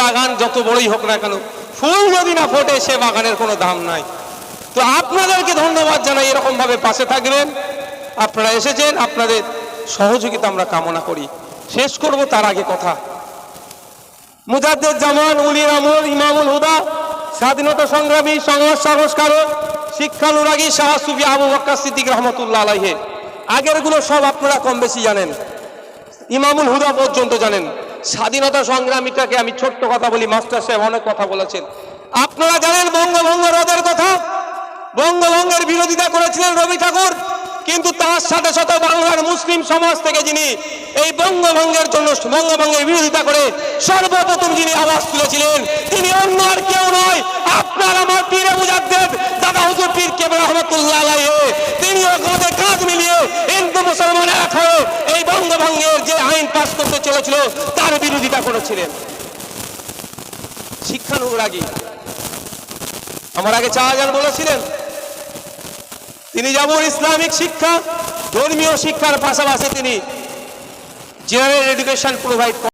বাগান যত বড়ই হোক না কেন, ফুল যদি না ফোটে সে বাগানের কোনো দাম নাই। তো আপনাদেরকে ধন্যবাদ জানাই এরকম ভাবে পাশে থাকবেন। আপনারা এসেছেন, আপনাদের সহযোগিতা আমরা কামনা করি। শেষ করব তার আগে কথা। মুজাদ্দের জামান উলির আমল, ইমামুল হুদা, স্বাধীনতা সংগ্রামী সমাজ সংস্কারক, শিক্ষানুরাগী শাহ সুফি আবু বক্কর সিদ্দিক রহমতুল্লাহ আলাইহে। আগেরগুলো সব আপনারা কম বেশি জানেন। ইমামুল হুদা পর্যন্ত জানেন। স্বাধীনতা সংগ্রামীটাকে আমি ছোট্ট কথা বলি, মাস্টার সাহেব অনেক কথা বলেছেন। আপনারা জানেন বঙ্গভঙ্গ রদের কথা? বঙ্গভঙ্গের বিরোধিতা করেছিলেন রবি ঠাকুর, কিন্তু তার সাথে সাথে বাংলার মুসলিম সমাজ থেকে যিনি এই বঙ্গভঙ্গের জন্য বঙ্গভঙ্গের বিরোধিতা করে সর্বপ্রথম যিনি আওয়াজ তুলেছিলেন তার বিরোধিতা করেছিলেন। শিক্ষানুরাগী। আমার আগে চাহাজান বলেছিলেন, তিনি যেমন ইসলামিক শিক্ষা, ধর্মীয় শিক্ষার পাশাপাশি তিনি জেনারেল এডুকেশন প্রোভাইড